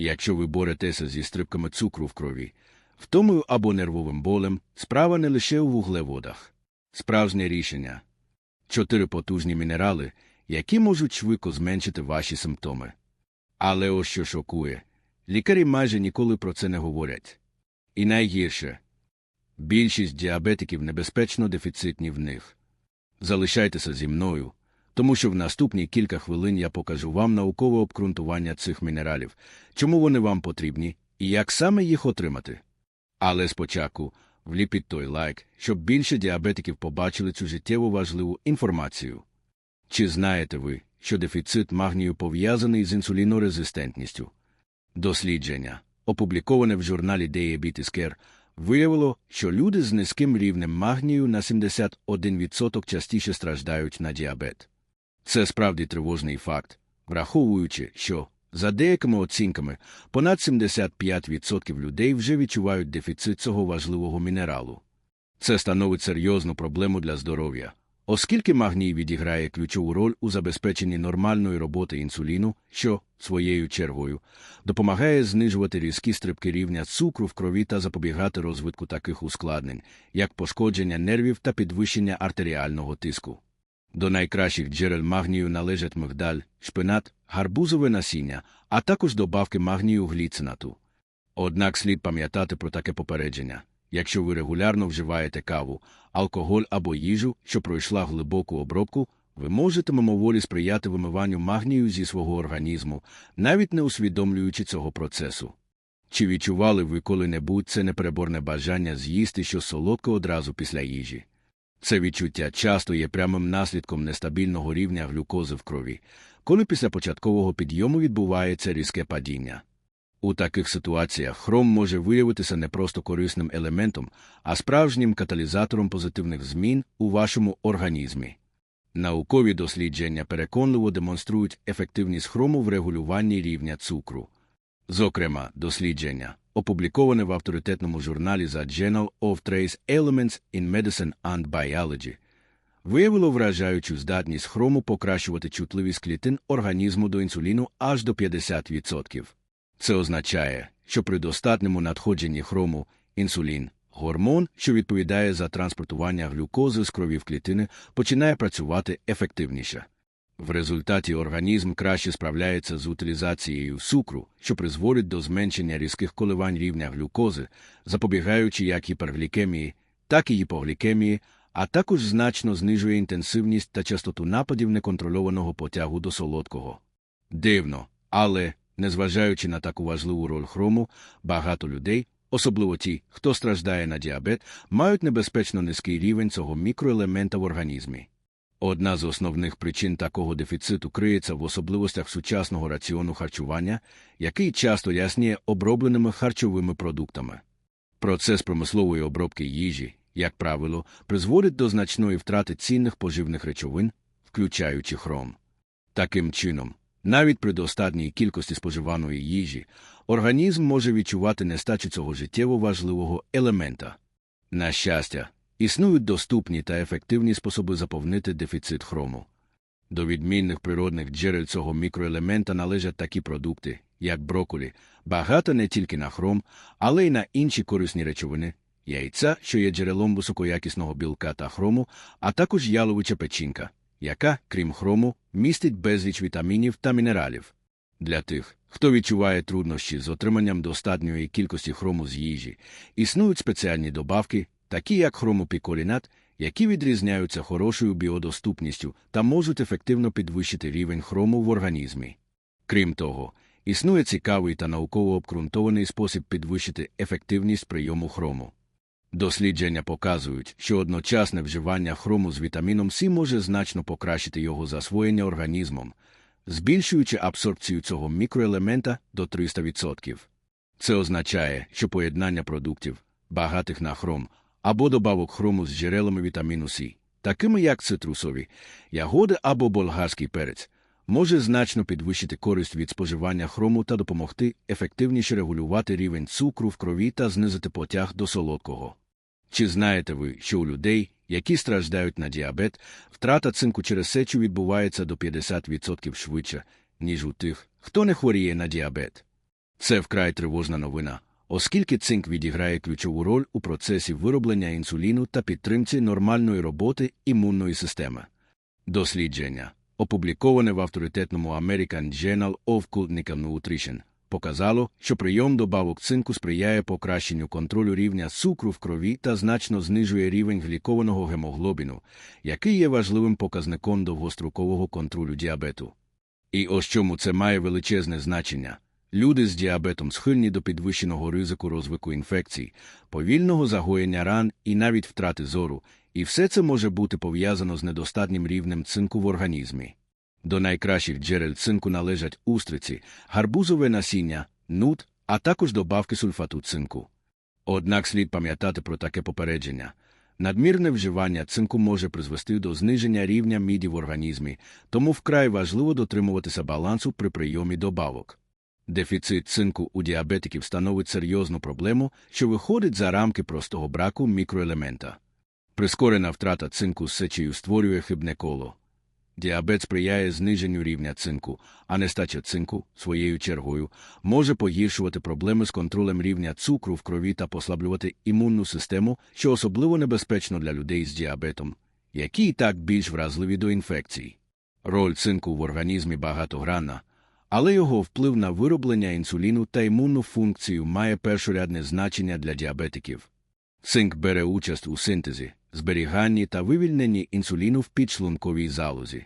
Якщо ви боретеся зі стрибками цукру в крові, втомою або нервовим болем, справа не лише у вуглеводах. Справжнє рішення чотири потужні мінерали, які можуть швидко зменшити ваші симптоми. Але ось що шокує лікарі майже ніколи про це не говорять. І найгірше більшість діабетиків небезпечно дефіцитні в них. Залишайтеся зі мною, тому що в наступні кілька хвилин я покажу вам наукове обґрунтування цих мінералів, чому вони вам потрібні і як саме їх отримати. Але спочатку вліпіть той лайк, щоб більше діабетиків побачили цю життєво важливу інформацію. Чи знаєте ви, що дефіцит магнію пов'язаний з інсулінорезистентністю? Дослідження, опубліковане в журналі Diabetes Care, виявило, що люди з низьким рівнем магнію на 71% частіше страждають на діабет. Це справді тривожний факт, враховуючи, що, за деякими оцінками, понад 75% людей вже відчувають дефіцит цього важливого мінералу. Це становить серйозну проблему для здоров'я, оскільки магній відіграє ключову роль у забезпеченні нормальної роботи інсуліну, що, своєю чергою, допомагає знижувати різкі стрибки рівня цукру в крові та запобігати розвитку таких ускладнень, як пошкодження нервів та підвищення артеріального тиску. До найкращих джерел магнію належать мигдаль, шпинат, гарбузове насіння, а також добавки магнію гліцинату. Однак слід пам'ятати про таке попередження. Якщо ви регулярно вживаєте каву, алкоголь або їжу, що пройшла глибоку обробку, ви можете мимоволі сприяти вимиванню магнію зі свого організму, навіть не усвідомлюючи цього процесу. Чи відчували ви коли-небудь це непереборне бажання з'їсти щось солодке одразу після їжі? Це відчуття часто є прямим наслідком нестабільного рівня глюкози в крові, коли після початкового підйому відбувається різке падіння. У таких ситуаціях хром може виявитися не просто корисним елементом, а справжнім каталізатором позитивних змін у вашому організмі. Наукові дослідження переконливо демонструють ефективність хрому в регулюванні рівня цукру. Зокрема, дослідження, опубліковане в авторитетному журналі за Journal of Trace Elements in Medicine and Biology, виявило вражаючу здатність хрому покращувати чутливість клітин організму до інсуліну аж до 50%. Це означає, що при достатньому надходженні хрому інсулін, гормон, що відповідає за транспортування глюкози з крові в клітини, починає працювати ефективніше. В результаті організм краще справляється з утилізацією цукру, що призводить до зменшення різких коливань рівня глюкози, запобігаючи як гіперглікемії, так і гіпоглікемії, а також значно знижує інтенсивність та частоту нападів неконтрольованого потягу до солодкого. Дивно, але, незважаючи на таку важливу роль хрому, багато людей, особливо ті, хто страждає на діабет, мають небезпечно низький рівень цього мікроелемента в організмі. Одна з основних причин такого дефіциту криється в особливостях сучасного раціону харчування, який часто ясніє обробленими харчовими продуктами. Процес промислової обробки їжі, як правило, призводить до значної втрати цінних поживних речовин, включаючи хром. Таким чином, навіть при достатній кількості споживаної їжі, організм може відчувати нестачу цього життєво важливого елемента. На щастя, Існують доступні та ефективні способи заповнити дефіцит хрому. До відмінних природних джерел цього мікроелемента належать такі продукти, як брокколі, багато не тільки на хром, але й на інші корисні речовини, яйця, що є джерелом високоякісного білка та хрому, а також яловича печінка, яка, крім хрому, містить безліч вітамінів та мінералів. Для тих, хто відчуває труднощі з отриманням достатньої кількості хрому з їжі, існують спеціальні добавки, такі як хромопіколінат, які відрізняються хорошою біодоступністю та можуть ефективно підвищити рівень хрому в організмі. Крім того, існує цікавий та науково обґрунтований спосіб підвищити ефективність прийому хрому. Дослідження показують, що одночасне вживання хрому з вітаміном С може значно покращити його засвоєння організмом, збільшуючи абсорбцію цього мікроелемента до 300%. Це означає, що поєднання продуктів, багатих на хром, або добавок хрому з джерелами вітаміну С, такими як цитрусові, ягоди або болгарський перець, може значно підвищити користь від споживання хрому та допомогти ефективніше регулювати рівень цукру в крові та знизити потяг до солодкого. Чи знаєте ви, що у людей, які страждають на діабет, втрата цинку через сечу відбувається до 50% швидше, ніж у тих, хто не хворіє на діабет? Це вкрай тривожна новина, оскільки цинк відіграє ключову роль у процесі вироблення інсуліну та підтримці нормальної роботи імунної системи. Дослідження, опубліковане в авторитетному American Journal of Clinical Nutrition, показало, що прийом добавок цинку сприяє покращенню контролю рівня цукру в крові та значно знижує рівень глікованого гемоглобіну, який є важливим показником довгострокового контролю діабету. І ось чому це має величезне значення. Люди з діабетом схильні до підвищеного ризику розвитку інфекцій, повільного загоєння ран і навіть втрати зору, і все це може бути пов'язано з недостатнім рівнем цинку в організмі. До найкращих джерел цинку належать устриці, гарбузове насіння, нут, а також добавки сульфату цинку. Однак слід пам'ятати про таке попередження. Надмірне вживання цинку може призвести до зниження рівня міді в організмі, тому вкрай важливо дотримуватися балансу при прийомі добавок. Дефіцит цинку у діабетиків становить серйозну проблему, що виходить за рамки простого браку мікроелемента. Прискорена втрата цинку з сечею створює хибне коло. Діабет сприяє зниженню рівня цинку, а нестача цинку, своєю чергою, може погіршувати проблеми з контролем рівня цукру в крові та послаблювати імунну систему, що особливо небезпечно для людей з діабетом, які і так більш вразливі до інфекцій. Роль цинку в організмі багатогранна, але його вплив на вироблення інсуліну та імунну функцію має першорядне значення для діабетиків. Цинк бере участь у синтезі, зберіганні та вивільненні інсуліну в підшлунковій залозі.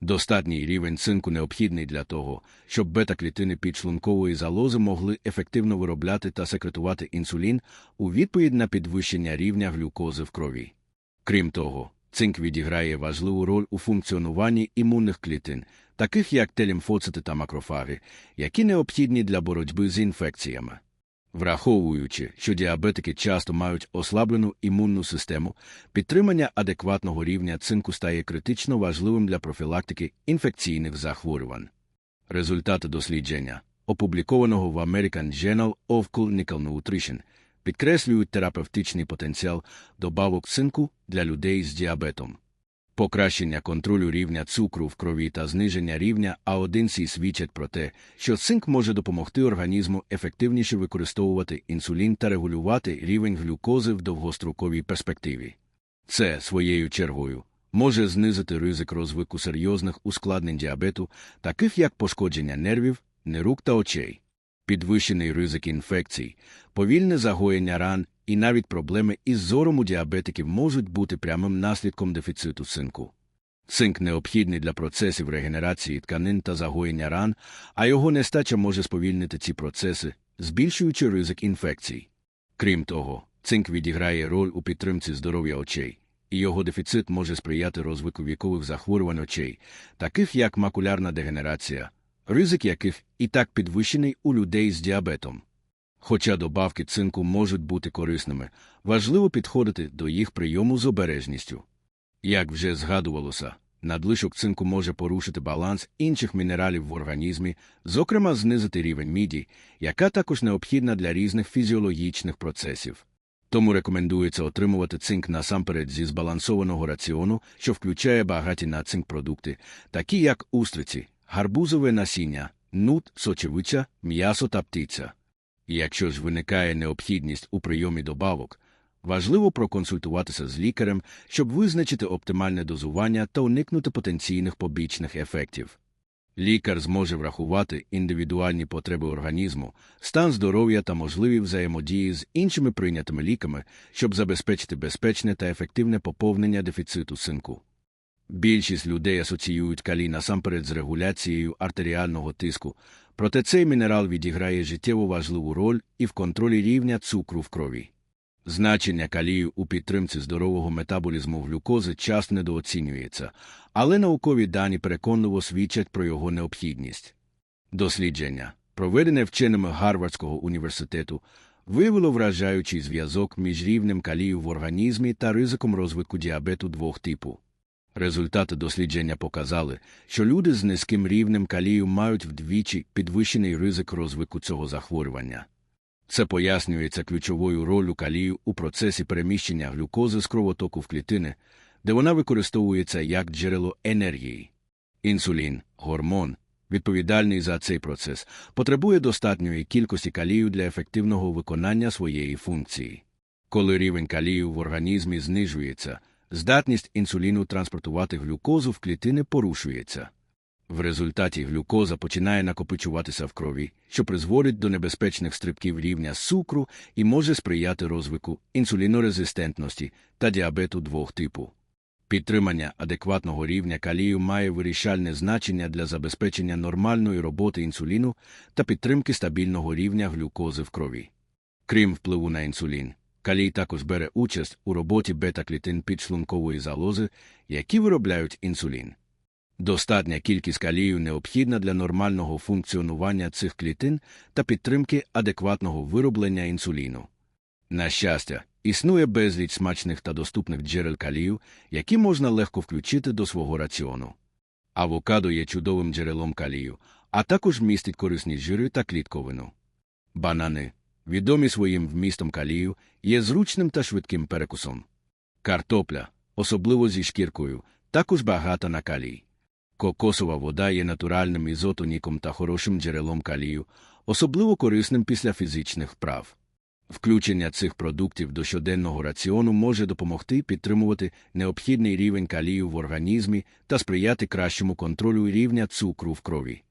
Достатній рівень цинку необхідний для того, щоб бета-клітини підшлункової залози могли ефективно виробляти та секретувати інсулін у відповідь на підвищення рівня глюкози в крові. Крім того, цинк відіграє важливу роль у функціонуванні імунних клітин, таких як телімфоцити та макрофаги, які необхідні для боротьби з інфекціями. Враховуючи, що діабетики часто мають ослаблену імунну систему, підтримання адекватного рівня цинку стає критично важливим для профілактики інфекційних захворювань. Результати дослідження, опублікованого в American Journal of Clinical Nutrition, підкреслюють терапевтичний потенціал добавок цинку для людей з діабетом. Покращення контролю рівня цукру в крові та зниження рівня А1С свідчать про те, що цинк може допомогти організму ефективніше використовувати інсулін та регулювати рівень глюкози в довгостроковій перспективі. Це, своєю чергою, може знизити ризик розвитку серйозних ускладнень діабету, таких як пошкодження нервів, нерук та очей, підвищений ризик інфекцій, повільне загоєння ран і навіть проблеми із зором у діабетиків можуть бути прямим наслідком дефіциту цинку. Цинк необхідний для процесів регенерації тканин та загоєння ран, а його нестача може сповільнити ці процеси, збільшуючи ризик інфекцій. Крім того, цинк відіграє роль у підтримці здоров'я очей, і його дефіцит може сприяти розвитку вікових захворювань очей, таких як макулярна дегенерація, ризик яких і так підвищений у людей з діабетом. Хоча добавки цинку можуть бути корисними, важливо підходити до їх прийому з обережністю. Як вже згадувалося, надлишок цинку може порушити баланс інших мінералів в організмі, зокрема знизити рівень міді, яка також необхідна для різних фізіологічних процесів. Тому рекомендується отримувати цинк насамперед зі збалансованого раціону, що включає багаті на цинк продукти, такі як устриці, гарбузове насіння, нут, сочевиця, м'ясо та птиця. Якщо ж виникає необхідність у прийомі добавок, важливо проконсультуватися з лікарем, щоб визначити оптимальне дозування та уникнути потенційних побічних ефектів. Лікар зможе врахувати індивідуальні потреби організму, стан здоров'я та можливі взаємодії з іншими прийнятими ліками, щоб забезпечити безпечне та ефективне поповнення дефіциту синку. Більшість людей асоціюють калій насамперед з регуляцією артеріального тиску, проте цей мінерал відіграє життєво важливу роль і в контролі рівня цукру в крові. Значення калію у підтримці здорового метаболізму глюкози часто недооцінюється, але наукові дані переконливо свідчать про його необхідність. Дослідження, проведене вченими Гарвардського університету, виявило вражаючий зв'язок між рівнем калію в організмі та ризиком розвитку діабету двох типу. Результати дослідження показали, що люди з низьким рівнем калію мають вдвічі підвищений ризик розвитку цього захворювання. Це пояснюється ключовою ролью калію у процесі переміщення глюкози з кровотоку в клітини, де вона використовується як джерело енергії. Інсулін, гормон, відповідальний за цей процес, потребує достатньої кількості калію для ефективного виконання своєї функції. Коли рівень калію в організмі знижується, здатність інсуліну транспортувати глюкозу в клітини порушується. В результаті глюкоза починає накопичуватися в крові, що призводить до небезпечних стрибків рівня цукру і може сприяти розвитку інсулінорезистентності та діабету двох типу. Підтримання адекватного рівня калію має вирішальне значення для забезпечення нормальної роботи інсуліну та підтримки стабільного рівня глюкози в крові. Крім впливу на інсулін, калій також бере участь у роботі бета-клітин підшлункової залози, які виробляють інсулін. Достатня кількість калію необхідна для нормального функціонування цих клітин та підтримки адекватного вироблення інсуліну. На щастя, існує безліч смачних та доступних джерел калію, які можна легко включити до свого раціону. Авокадо є чудовим джерелом калію, а також містить корисні жири та клітковину. Банани, відомі своїм вмістом калію, є зручним та швидким перекусом. Картопля, особливо зі шкіркою, також багата на калій. Кокосова вода є натуральним ізотоніком та хорошим джерелом калію, особливо корисним після фізичних вправ. Включення цих продуктів до щоденного раціону може допомогти підтримувати необхідний рівень калію в організмі та сприяти кращому контролю рівня цукру в крові.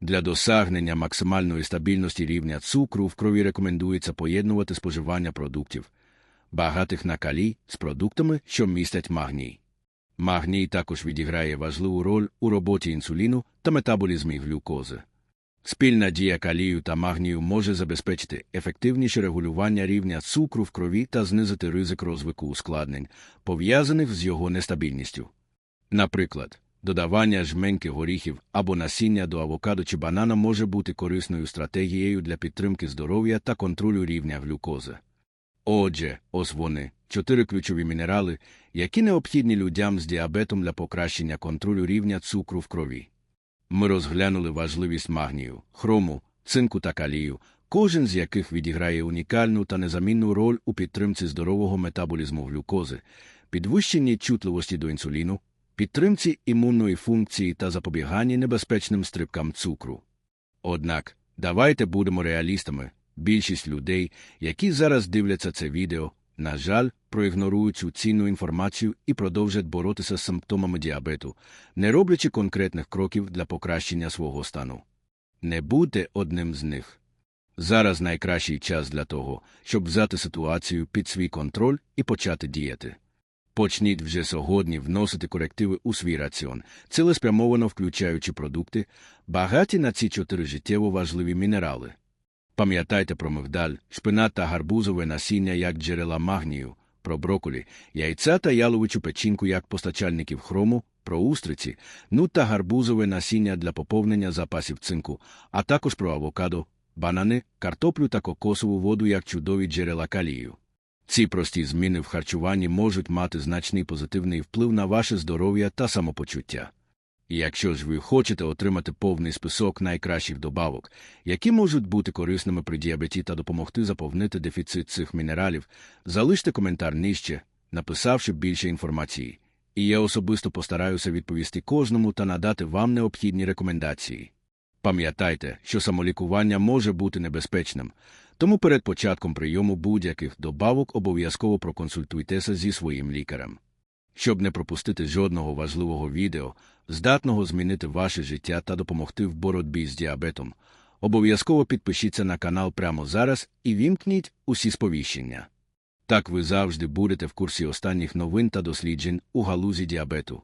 Для досягнення максимальної стабільності рівня цукру в крові рекомендується поєднувати споживання продуктів, багатих на калій з продуктами, що містять магній. Магній також відіграє важливу роль у роботі інсуліну та метаболізмі глюкози. Спільна дія калію та магнію може забезпечити ефективніше регулювання рівня цукру в крові та знизити ризик розвитку ускладнень, пов'язаних з його нестабільністю. Наприклад, додавання жменьки горіхів або насіння до авокадо чи банана може бути корисною стратегією для підтримки здоров'я та контролю рівня глюкози. Отже, ось вони чотири ключові мінерали, які необхідні людям з діабетом для покращення контролю рівня цукру в крові. Ми розглянули важливість магнію, хрому, цинку та калію, кожен з яких відіграє унікальну та незамінну роль у підтримці здорового метаболізму глюкози, підвищенні чутливості до інсуліну, підтримці імунної функції та запобіганні небезпечним стрибкам цукру. Однак, давайте будемо реалістами. Більшість людей, які зараз дивляться це відео, на жаль, проігнорують цю цінну інформацію і продовжать боротися з симптомами діабету, не роблячи конкретних кроків для покращення свого стану. Не будьте одним з них. Зараз найкращий час для того, щоб взяти ситуацію під свій контроль і почати діяти. Почніть вже сьогодні вносити корективи у свій раціон, цілеспрямовано включаючи продукти, багаті на ці чотири життєво важливі мінерали. Пам'ятайте про мигдаль, шпинат та гарбузове насіння як джерела магнію, про броколі, яйця та яловичу печінку як постачальників хрому, про устриці, нут та гарбузове насіння для поповнення запасів цинку, а також про авокадо, банани, картоплю та кокосову воду як чудові джерела калію. Ці прості зміни в харчуванні можуть мати значний позитивний вплив на ваше здоров'я та самопочуття. І якщо ж ви хочете отримати повний список найкращих добавок, які можуть бути корисними при діабеті та допомогти заповнити дефіцит цих мінералів, залиште коментар нижче, написавши більше інформації, і я особисто постараюся відповісти кожному та надати вам необхідні рекомендації. Пам'ятайте, що самолікування може бути небезпечним, тому перед початком прийому будь-яких добавок обов'язково проконсультуйтеся зі своїм лікарем. Щоб не пропустити жодного важливого відео, здатного змінити ваше життя та допомогти в боротьбі з діабетом, обов'язково підпишіться на канал прямо зараз і вімкніть усі сповіщення. Так ви завжди будете в курсі останніх новин та досліджень у галузі діабету.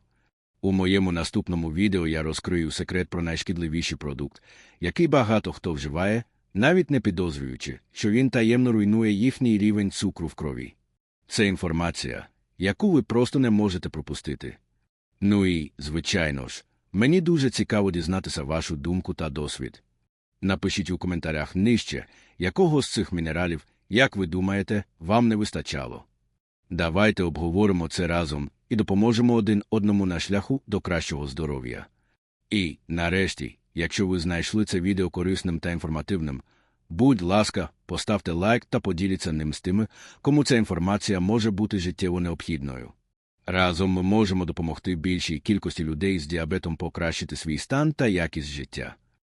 У моєму наступному відео я розкрию секрет про найшкідливіший продукт, який багато хто вживає, навіть не підозрюючи, що він таємно руйнує їхній рівень цукру в крові. Це інформація, яку ви просто не можете пропустити. Ну і, звичайно ж, мені дуже цікаво дізнатися вашу думку та досвід. Напишіть у коментарях нижче, якого з цих мінералів, як ви думаєте, вам не вистачало. Давайте обговоримо це разом і допоможемо один одному на шляху до кращого здоров'я. І, нарешті, якщо ви знайшли це відео корисним та інформативним, будь ласка, поставте лайк та поділіться ним з тими, кому ця інформація може бути життєво необхідною. Разом ми можемо допомогти більшій кількості людей з діабетом покращити свій стан та якість життя.